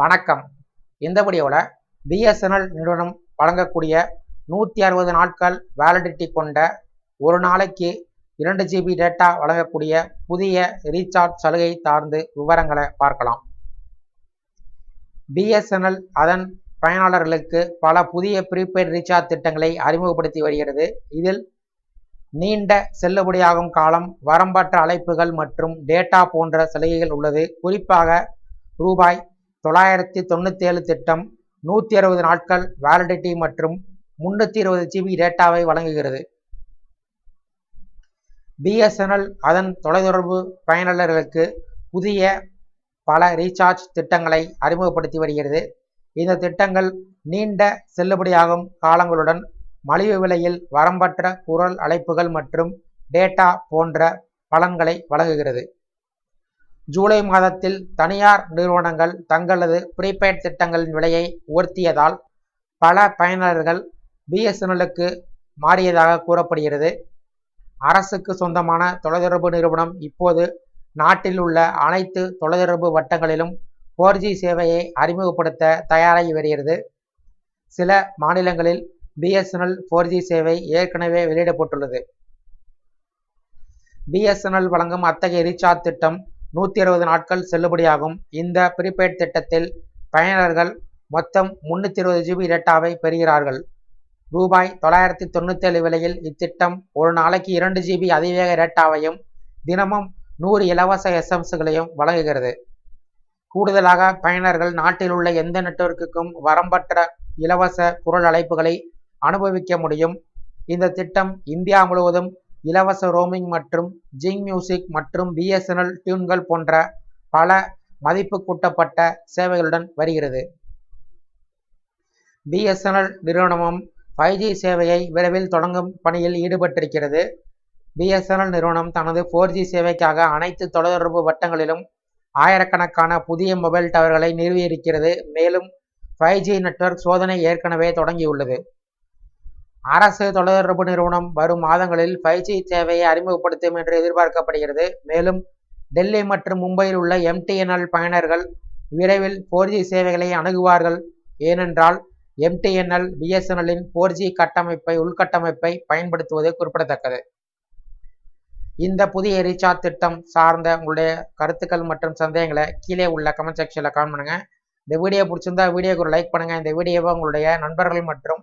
வணக்கம். இந்த வீடியோவில் பிஎஸ்என்எல் நிறுவனம் வழங்கக்கூடிய நூற்றி அறுபது நாட்கள் வேலிடிட்டி கொண்ட ஒரு நாளைக்கு இரண்டு ஜிபி டேட்டா வழங்கக்கூடிய புதிய ரீசார்ஜ் சலுகை சார்ந்து விவரங்களை பார்க்கலாம். பிஎஸ்என்எல் அதன் பயனாளர்களுக்கு பல புதிய ப்ரீபெய்ட் ரீசார்ஜ் திட்டங்களை அறிமுகப்படுத்தி வருகிறது. இதில் நீண்ட செல்லுபடியாகும் காலம் வரம்பற்ற அழைப்புகள் மற்றும் டேட்டா போன்ற சலுகைகள் உள்ளது. குறிப்பாக ரூபாய் தொள்ளாயிரத்தி தொண்ணூற்றி ஏழு திட்டம் நூற்றி அறுபது நாட்கள் வேலிடிட்டி மற்றும் முன்னூற்றி இருபது ஜிபி டேட்டாவை வழங்குகிறது. பிஎஸ்என்எல் அதன் தொலைதொடர்பு பயனாளர்களுக்கு புதிய பல ரீசார்ஜ் திட்டங்களை அறிமுகப்படுத்தி வருகிறது. இந்த திட்டங்கள் நீண்ட செல்லுபடியாகும் காலங்களுடன் மலிவு விலையில் வரம்பற்ற குரல் அழைப்புகள் மற்றும் டேட்டா போன்ற பலன்களை வழங்குகிறது. ஜூலை மாதத்தில் தனியார் நிறுவனங்கள் தங்களது ப்ரீபெய்ட் திட்டங்களின் விலையை உயர்த்தியதால் பல பயனர்கள் பிஎஸ்என்எல்லுக்கு மாறியதாக கூறப்படுகிறது. அரசுக்கு சொந்தமான தொலைதொடர்பு நிறுவனம் இப்போது நாட்டில் உள்ள அனைத்து தொலைதொடர்பு வட்டங்களிலும் ஃபோர் ஜி சேவையை அறிமுகப்படுத்த தயாராகி வருகிறது. சில மாநிலங்களில் பிஎஸ்என்எல் ஃபோர் ஜி சேவை ஏற்கனவே வெளியிடப்பட்டுள்ளது. பிஎஸ்என்எல் வழங்கும் அத்தகைய ரீசார்ஜ் திட்டம் நூற்றி அறுபது நாட்கள் செல்லுபடியாகும். இந்த ப்ரீபெய்ட் திட்டத்தில் பயனர்கள் மொத்தம் முன்னூற்றி இருபது ஜிபி டேட்டாவை பெறுகிறார்கள். ரூபாய் தொள்ளாயிரத்தி தொண்ணூற்றேழு விலையில் இத்திட்டம் ஒரு நாளைக்கு இரண்டு ஜிபி அதிவேக டேட்டாவையும் தினமும் நூறு இலவச எஸ்எம்எஸ்களையும் வழங்குகிறது. கூடுதலாக பயனர்கள் நாட்டில் உள்ள எந்த நெட்வொர்க்குக்கும் வரம்பற்ற இலவச குரல் அழைப்புகளை அனுபவிக்க முடியும். இந்த திட்டம் இந்தியா முழுவதும் இலவச ரோமிங் மற்றும் ஜிங் மியூசிக் மற்றும் பிஎஸ்என்எல் டியூன்கள் போன்ற பல மதிப்பு கூட்டப்பட்ட சேவைகளுடன் வருகிறது. பிஎஸ்என்எல் நிறுவனமும் ஃபைவ் ஜி சேவையை விரைவில் தொடங்கும் பணியில் ஈடுபட்டிருக்கிறது. பிஎஸ்என்எல் நிறுவனம் தனது ஃபோர் ஜி சேவைக்காக அனைத்து தொலைதொடர்பு வட்டங்களிலும் ஆயிரக்கணக்கான புதிய மொபைல் டவர்களை நிறுவியிருக்கிறது. மேலும் ஃபைவ் ஜி நெட்வொர்க் சோதனை ஏற்கனவே தொடங்கியுள்ளது. அரசு தொலைதொடர்பு நிறுவனம் வரும் மாதங்களில் ஃபைவ் ஜி சேவையை அறிமுகப்படுத்தும் என்று எதிர்பார்க்கப்படுகிறது. மேலும் டெல்லி மற்றும் மும்பையில் உள்ள எம்டிஎன்எல் பயனர்கள் விரைவில் ஃபோர் ஜி சேவைகளை அணுகுவார்கள். ஏனென்றால் எம்டிஎன்எல் பிஎஸ்என்எல்லின் ஃபோர் ஜி கட்டமைப்பை உள்கட்டமைப்பை பயன்படுத்துவது குறிப்பிடத்தக்கது. இந்த புதிய ரீசார்ஜ் திட்டம் சார்ந்த உங்களுடைய கருத்துக்கள் மற்றும் சந்தேகங்களை கீழே உள்ள கமெண்ட் செக்ஷனில் காமெண்ட் பண்ணுங்கள் இந்த வீடியோ பிடிச்சிருந்தா வீடியோக்கு ஒரு லைக் பண்ணுங்கள் இந்த வீடியோவை உங்களுடைய நண்பர்கள் மற்றும்